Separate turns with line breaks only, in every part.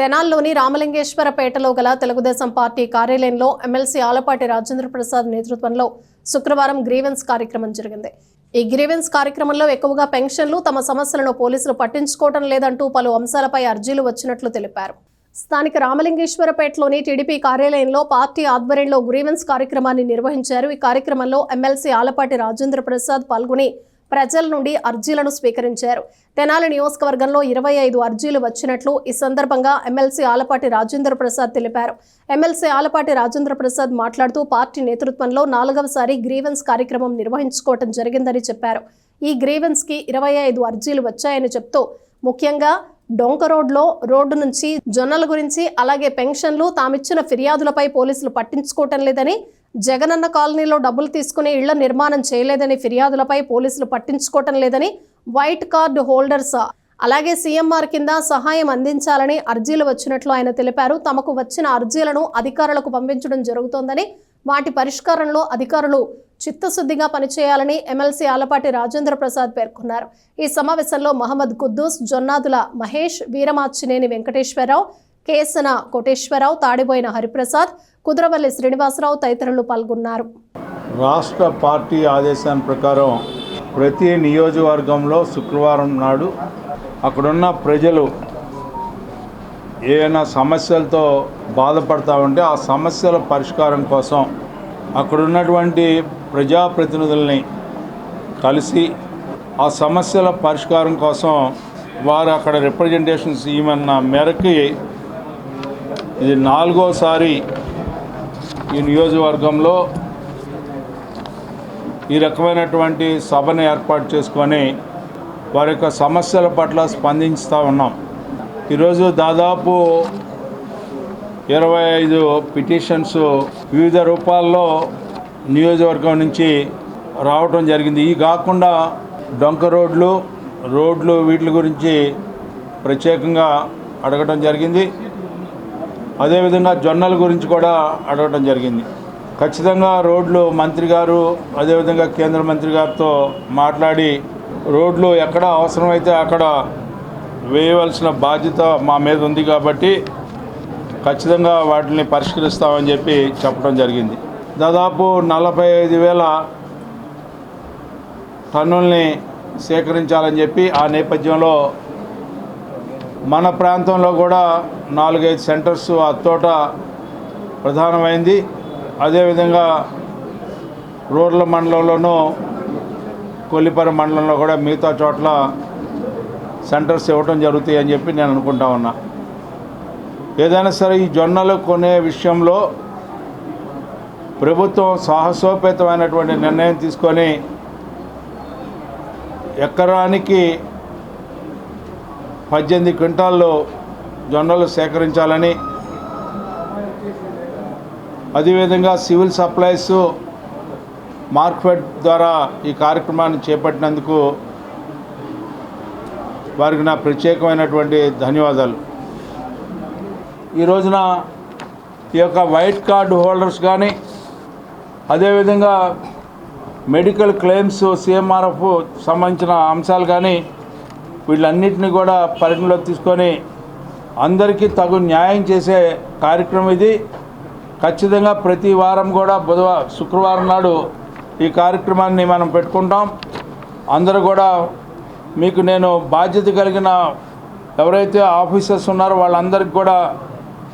తెనాల్లోని రామలింగేశ్వరపేటలో గల తెలుగుదేశం పార్టీ కార్యాలయంలో ఎమ్మెల్సీ ఆలపాటి రాజేంద్ర ప్రసాద్ నేతృత్వంలో శుక్రవారం గ్రీవెన్స్ కార్యక్రమం జరిగింది. ఈ గ్రీవెన్స్ కార్యక్రమంలో ఎక్కువగా పెన్షన్లు తమ సమస్యలను పోలీసులు పట్టించుకోవడం లేదంటూ పలు అంశాలపై అర్జీలు వచ్చినట్లు తెలిపారు. స్థానిక రామలింగేశ్వరపేటలోని టీడీపీ కార్యాలయంలో పార్టీ ఆధ్వర్యంలో గ్రీవెన్స్ కార్యక్రమాన్ని నిర్వహించారు. ఈ కార్యక్రమంలో ఎమ్మెల్సీ ఆలపాటి రాజేంద్ర ప్రసాద్ పాల్గొని ప్రజల నుండి అర్జీలను స్వీకరించారు. తెనాలి నియోజకవర్గంలో ఇరవై ఐదు అర్జీలు వచ్చినట్లు ఈ సందర్భంగా ఎమ్మెల్సీ ఆలపాటి రాజేంద్ర ప్రసాద్ తెలిపారు. ఎమ్మెల్సీ ఆలపాటి రాజేంద్ర ప్రసాద్ మాట్లాడుతూ పార్టీ నేతృత్వంలో నాలుగవసారి గ్రీవెన్స్ కార్యక్రమం నిర్వహించుకోవటం జరిగిందని చెప్పారు. ఈ గ్రీవెన్స్కి ఇరవై ఐదు అర్జీలు వచ్చాయని చెప్తూ ముఖ్యంగా డొంక రోడ్లో రోడ్డు నుంచి జొన్నల గురించి అలాగే పెన్షన్లు తామిచ్చిన ఫిర్యాదులపై పోలీసులు పట్టించుకోవటం లేదని జగనన్న కాలనీలో డబ్బులు తీసుకుని ఇళ్ళ నిర్మాణం చేయలేదని ఫిర్యాదులపై పోలీసులు పట్టించుకోవటం లేదని వైట్ కార్డు హోల్డర్స్ అలాగే సీఎంఆర్ కింద సహాయం అందించాలని అర్జీలు వచ్చినట్లు ఆయన తెలిపారు. తమకు వచ్చిన అర్జీలను అధికారులకు పంపించడం జరుగుతోందని వాటి పరిష్కారంలో అధికారులు చిత్తశుద్ధిగా పనిచేయాలని ఎమ్మెల్సీ ఆలపాటి రాజేంద్ర ప్రసాద్ పేర్కొన్నారు. ఈ సమావేశంలో మహమ్మద్ కుద్దూస్ జొన్నాదుల మహేష్ వీరమాచినేని వెంకటేశ్వరరావు కేసన కోటేశ్వరరావు తాడిబోయిన హరిప్రసాద్ కుదురవల్లి శ్రీనివాసరావు తదితరులు పాల్గొన్నారు.
రాష్ట్ర పార్టీ ఆదేశాన్ని ప్రకారం ప్రతి నియోజకవర్గంలో శుక్రవారం నాడు అక్కడున్న ప్రజలు ఏమైనా సమస్యలతో బాధపడతా ఉంటే ఆ సమస్యల పరిష్కారం కోసం అక్కడున్నటువంటి ప్రజాప్రతినిధుల్ని కలిసి ఆ సమస్యల పరిష్కారం కోసం వారు అక్కడ రిప్రజెంటేషన్స్ ఇవ్వమన్న మేరకి ఇది నాలుగోసారి ఈ నియోజకవర్గంలో ఈ రకమైనటువంటి సభను ఏర్పాటు చేసుకొని వారి యొక్క సమస్యల పట్ల స్పందిస్తూ ఉన్నాం. ఈరోజు దాదాపు ఇరవై ఐదు పిటిషన్స్ వివిధ రూపాల్లో నియోజకవర్గం నుంచి రావటం జరిగింది. ఈ కాకుండా డొంక రోడ్లు రోడ్లు వీటి గురించి ప్రత్యేకంగా అడగటం జరిగింది. అదేవిధంగా జొన్నల గురించి కూడా అడగటం జరిగింది. ఖచ్చితంగా రోడ్లు మంత్రి గారు అదేవిధంగా కేంద్ర మంత్రి గారితో మాట్లాడి రోడ్లు ఎక్కడ అవసరమైతే అక్కడ వేయవలసిన బాధ్యత మా మీద ఉంది కాబట్టి ఖచ్చితంగా వాటిని పరిష్కరిస్తామని చెప్పి చెప్పడం జరిగింది. దాదాపు నలభై ఐదు వేల టన్నుల్ని సేకరించాలని చెప్పి ఆ నేపథ్యంలో మన ప్రాంతంలో కూడా నాలుగైదు సెంటర్స్ అత్తోట ప్రధానమైంది. అదేవిధంగా రూరల్ మండలంలోనూ కొల్లిపర మండలంలో కూడా మిగతా చోట్ల సెంటర్స్ ఇవ్వటం జరుగుతాయి అని చెప్పి నేను అనుకుంటా ఉన్నా. ఏదైనా సరే ఈ జొన్నలు కొనే విషయంలో ప్రభుత్వం సాహసోపేతమైనటువంటి నిర్ణయం తీసుకొని ఎకరానికి పద్దెనిమిది క్వింటాల్లో జొన్నలు సేకరించాలని. అదేవిధంగా సివిల్ సప్లైస్ మార్క్ఫెడ్ ద్వారా ఈ కార్యక్రమాన్ని చేపట్టినందుకు వారికి నా ప్రత్యేకమైనటువంటి ధన్యవాదాలు. ఈ రోజున ఈ యొక్క వైట్ కార్డు హోల్డర్స్ కానీ అదేవిధంగా మెడికల్ క్లెయిమ్స్ సిఎంఆర్ఎఫ్ సంబంధించిన అంశాలు కానీ వీళ్ళన్నింటినీ కూడా పరిగణలోకి తీసుకొని అందరికీ తగు న్యాయం చేసే కార్యక్రమం ఇది. ఖచ్చితంగా ప్రతి వారం కూడా బుధవారం శుక్రవారం నాడు ఈ కార్యక్రమాన్ని మనం పెట్టుకుంటాం. అందరూ కూడా మీకు నేను బాధ్యత కలిగిన ఎవరైతే ఆఫీసర్స్ ఉన్నారో వాళ్ళందరికీ కూడా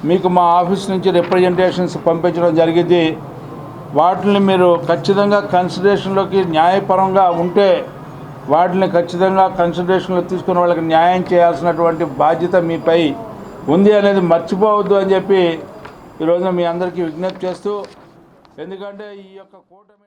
మీకు మా ఆఫీస్ నుంచి రిప్రజెంటేషన్స్ పంపించడం జరిగింది. వాటిని మీరు ఖచ్చితంగా కన్సిడరేషన్లోకి న్యాయపరంగా ఉంటే వాటిని ఖచ్చితంగా కన్సిడరేషన్లో తీసుకున్న వాళ్ళకి న్యాయం చేయాల్సినటువంటి బాధ్యత మీపై ఉంది అనేది మర్చిపోవద్దు అని చెప్పి ఈరోజు మీ అందరికీ విజ్ఞప్తి చేస్తూ ఎందుకంటే ఈ యొక్క కూటమి